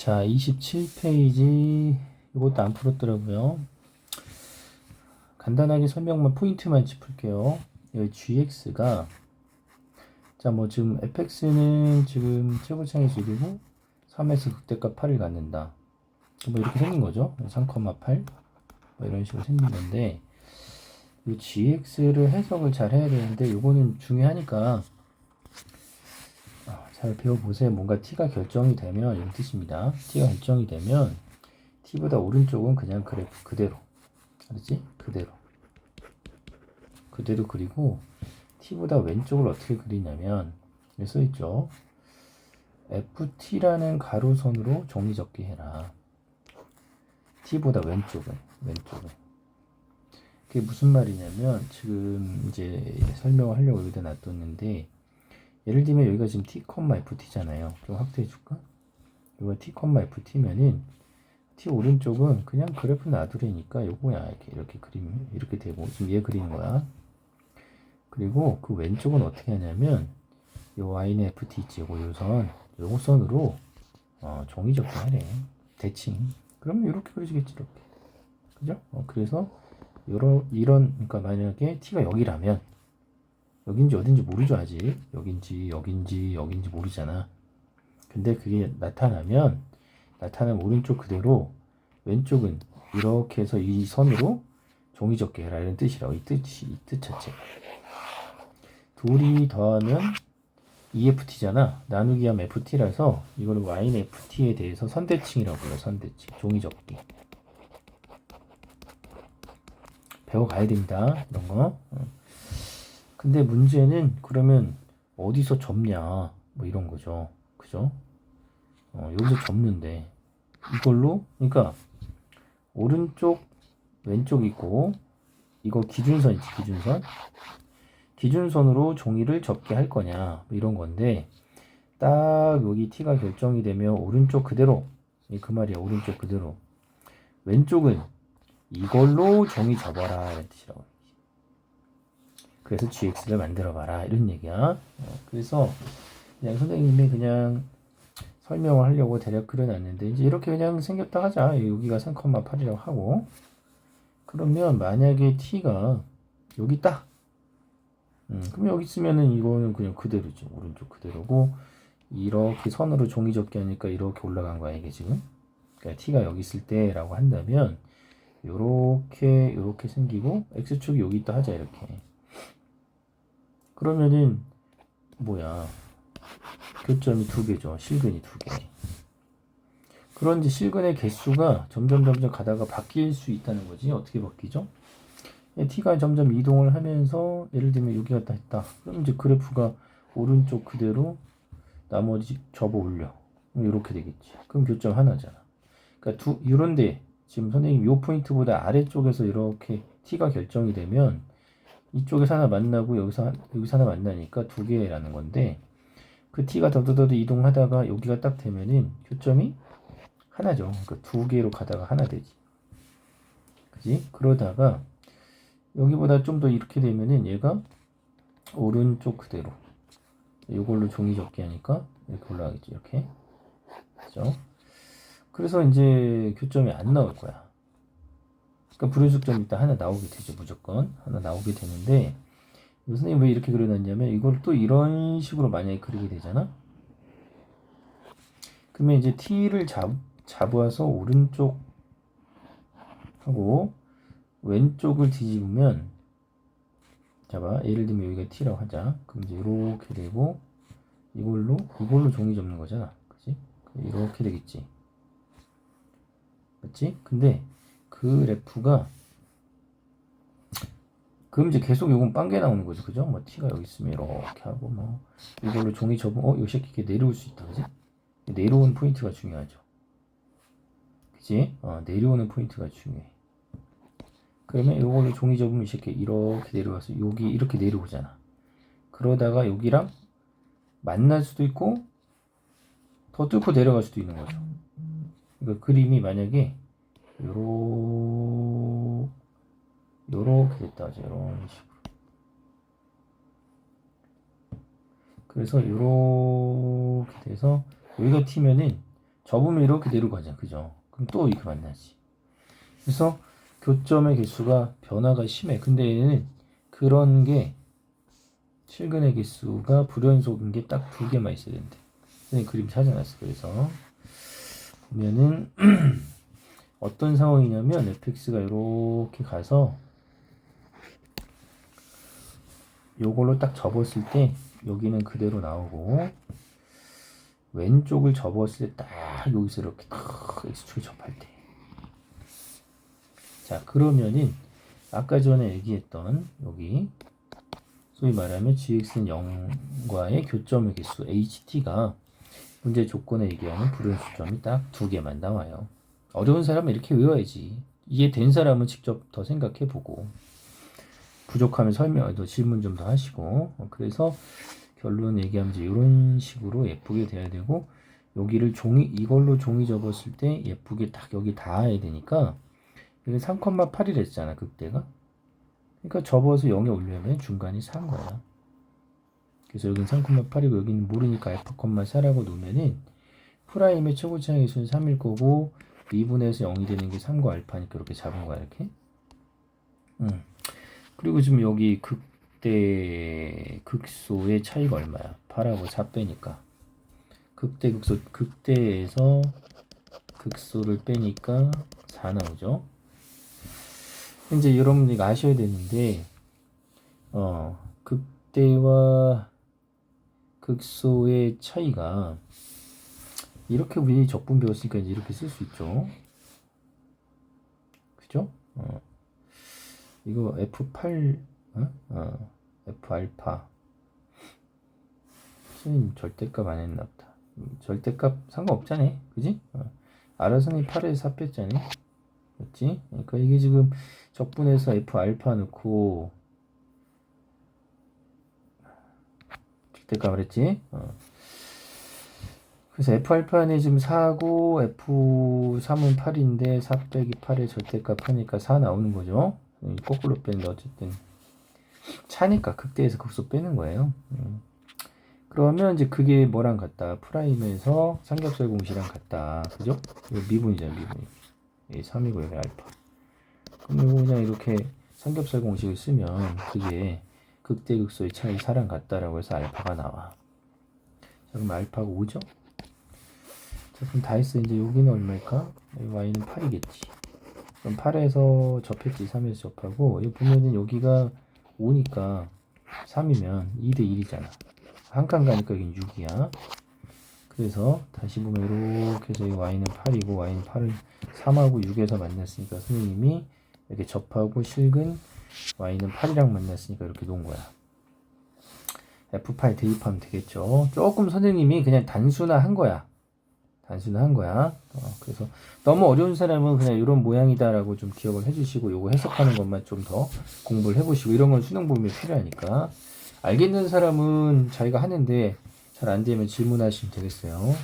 자, 27페이지 이것도 안 풀었더라고요. 간단하게 설명만 포인트만 짚을게요. 여기 gx가 자, 뭐 지금 fx는 지금 최고창에서 1이고 3에서 극대값 8을 갖는다. 뭐 이렇게 생긴 거죠. 3,8 뭐 이런 식으로 생긴 건데 이 gx를 해석을 잘 해야 되는데 요거는 중요하니까 아, 잘 배워보세요. 뭔가 t가 결정이 되면 이런 뜻입니다. t가 결정이 되면 t보다 오른쪽은 그냥 그래프 그대로 알았지? 그대로 그대로 그리고 t보다 왼쪽을 어떻게 그리냐면 여기 써있죠. ft라는 가로선으로 종이접기 해라. t보다 왼쪽은 왼쪽은 그게 무슨 말이냐면 지금 이제 설명을 하려고 여기다 놔뒀는데 예를 들면 여기가 지금 t, ft잖아요. 좀 확대해 줄까? 여기가 t, ft면은 t 오른쪽은 그냥 그래프 놔두려니까 요거야 이렇게 이렇게 그림 이렇게 되고 지금 얘 그리는 거야. 그리고 그 왼쪽은 어떻게 하냐면 요 y는 ft 있지 요거 요선 요거 선으로 어, 종이 접기 하래 대칭 그러면 이렇게 그려지겠지 이렇게 그죠? 어, 그래서 요런 이런 그러니까 만약에 t가 여기라면 여긴지 어딘지 모르죠 아직. 여긴지 여긴지 여긴지 모르잖아. 근데 그게 나타나면 나타나면 오른쪽 그대로 왼쪽은 이렇게 해서 이 선으로 종이 접기 해라. 이런 뜻이라고. 이 뜻이 이 뜻 자체가. 둘이 더하면 EFT잖아. 나누기 하면 FT라서 이거는 Y는 FT에 대해서 선대칭이라고 해요 선대칭. 종이 접기. 배워가야 됩니다. 이런 거. 어. 근데 문제는 그러면 어디서 접냐? 뭐 이런 거죠. 그죠? 어, 여기서 접는데 이걸로 그러니까 오른쪽 왼쪽 있고 이거 기준선 있지 기준선. 기준선으로 종이를 접게 할 거냐? 뭐 이런 건데 딱 여기 t가 결정이 되면 오른쪽 그대로 그 말이야 오른쪽 그대로. 왼쪽은 이걸로 종이 접어라 이런 뜻이라고 그래서 gx를 만들어 봐라. 이런 얘기야. 어, 그래서 그냥 선생님이 그냥 설명을 하려고 대략 그려놨는데 이제 이렇게 그냥 생겼다 하자. 여기가 3,8이라고 하고. 그러면 만약에 t가 여기 있다. 음, 그럼 여기 있으면은 이거는 그냥 그대로죠. 오른쪽 그대로고. 이렇게 선으로 종이 접기 하니까 이렇게 올라간 거야 이게 지금. 그러니까 t가 여기 있을 때라고 한다면 요렇게 요렇게 생기고 x축이 여기 있다 하자 이렇게 그러면은 뭐야? 교점이 두 개죠. 실근이 두개. 그런데 실근의 개수가 점점 점점 가다가 바뀔 수 있다는 거지. 어떻게 바뀌죠? t가 점점 이동을 하면서 예를 들면 여기 갔다 했다. 그럼 이제 그래프가 오른쪽 그대로 나머지 접어 올려. 이렇게 되겠지. 그럼 교점 하나잖아. 그러니까 두 이런데 지금 선생님 요 포인트보다 아래쪽에서 이렇게 t가 결정이 되면 이쪽에서 하나 만나고 여기서 여기서 하나 만나니까 두 개라는 건데 그 t가 더더더 이동하다가 여기가 딱 되면은 교점이 하나죠. 그러니까 두 개로 가다가 하나 되지. 그지? 그러다가 여기보다 좀 더 이렇게 되면은 얘가 오른쪽 그대로 이걸로 종이 접기 하니까 이렇게 올라가겠지 이렇게 그죠? 그래서 이제 교점이 안 나올 거야. 그러니까 불연속점 일단 하나 나오게 되죠 무조건. 하나 나오게 되는데 선생님 왜 이렇게 그려놨냐면 이걸 또 이런 식으로 만약에 그리게 되잖아. 그러면 이제 t를 잡 잡아서 오른쪽 하고 왼쪽을 뒤집으면 잡아. 예를 들면 여기가 t라고 하자. 그럼 이제 이렇게 되고 이걸로 이걸로 종이 접는 거잖아. 그지 이렇게 되겠지. 맞지? 근데 그 래프가 그럼 이제 계속 요건 빵개 나오는 거죠 그죠? 뭐 t가 여기 있으면 이렇게 하고 뭐 이걸로 종이 접으면 어요 새끼 이렇게 내려올 수 있다 그지? 내려오는 포인트가 중요하죠. 그지? 어, 내려오는 포인트가 중요해. 그러면 이걸로 종이 접으면 이 새끼 이렇게 내려와서 여기 이렇게 내려오잖아. 그러다가 여기랑 만날 수도 있고 더 뚫고 내려갈 수도 있는 거죠. 그러니까 그림이 만약에 요러 요렇게 됐다 하죠 이런 식으로 그래서 요렇게 돼서 여기가 튀면은 접으면 이렇게 내려가잖아. 그죠? 그럼 또 이렇게 만나지. 그래서 교점의 개수가 변화가 심해. 근데 얘는 그런 게 실근의 개수가 불연속인 게 딱 두 개만 있어야 된대. 선생님 그림 찾아놨어. 그래서 보면은 어떤 상황이냐면 fx가 이렇게 가서 요걸로 딱 접었을 때 여기는 그대로 나오고 왼쪽을 접었을 때 딱 여기서 이렇게 탁 x축을 접할 때. 자 그러면은 아까 전에 얘기했던 여기 소위 말하면 gx는 0과의 교점의 개수 ht가 문제 조건에 얘기하는 불연수점이 딱 두 개만 나와요. 어려운 사람은 이렇게 외워야지. 이게 된 사람은 직접 더 생각해 보고 부족하면 설명, 더 질문 좀 더 하시고. 어, 그래서 결론 얘기하면 이제 이런 식으로 예쁘게 돼야 되고 여기를 종이 이걸로 종이 접었을 때 예쁘게 딱 여기 닿아야 되니까 여기 3,8이라 했잖아 그때가. 그러니까 접어서 0에 올리면 중간이 4인 거야. 그래서 여기는 3,8이고 여기는 모르니까 알파, 4라고 놓으면은 프라임의 최고 차항의 수는 3일 거고 2분에서 0이 되는 게 3과 알파니까 이렇게 잡은 거야 이렇게? 음. 그리고 지금 여기 극대 극소의 차이가 얼마야? 8하고 4 빼니까. 극대 극소 극대에서 극소를 빼니까 4 나오죠? 이제 여러분들이 아셔야 되는데 어 극대와 극소의 차이가 이렇게 우리 적분 배웠으니까 이제 이렇게 쓸 수 있죠. 그죠? 어. 이거 F8, 어? 어. F 알파. 선생님 절대값 안 했나 보다. 음, 절대값 상관없잖아. 그지? 어. 알아서 는 8에서 4 뺐잖아. 맞지? 그러니까 이게 지금 적분해서 F 알파 넣고 절대값을 했지? 어. 그래서 F알파는 지금 4고 F3은 8인데 4 빼기 8의 절대값 하니까 4 나오는 거죠. 음, 거꾸로 빼는데 어쨌든 차니까 극대에서 극소 빼는 거예요. 음. 그러면 이제 그게 뭐랑 같다? 프라임에서 삼겹살 공식이랑 같다. 그죠? 이거 미분이잖아요, 미분. 이 3이고 여기 알파. 그럼 이거 그냥 이렇게 삼겹살 공식을 쓰면 그게 극대 극소의 차이 4랑 같다라고 해서 알파가 나와. 자, 그럼 알파가 5죠? 자, 그럼 다 했어. 이제 여기는 얼마일까? y는 8이겠지. 그럼 8에서 접했지. 3에서 접하고. 여기 보면은 여기가 5니까 3이면 2대 1이잖아. 한 칸 가니까 여긴 6이야. 그래서 다시 보면 이렇게 해서 이 y는 8이고 y는 8을 3하고 6에서 만났으니까 선생님이 이렇게 접하고 실근 y는 8이랑 만났으니까 이렇게 놓은 거야. F8 대입하면 되겠죠. 조금 선생님이 그냥 단순화한 거야. 단순화한 거야. 어, 그래서 너무 어려운 사람은 그냥 이런 모양이다라고 좀 기억을 해주시고 요거 해석하는 것만 좀 더 공부를 해보시고 이런 건 수능 보면 필요하니까 알겠는 사람은 자기가 하는데 잘 안 되면 질문하시면 되겠어요.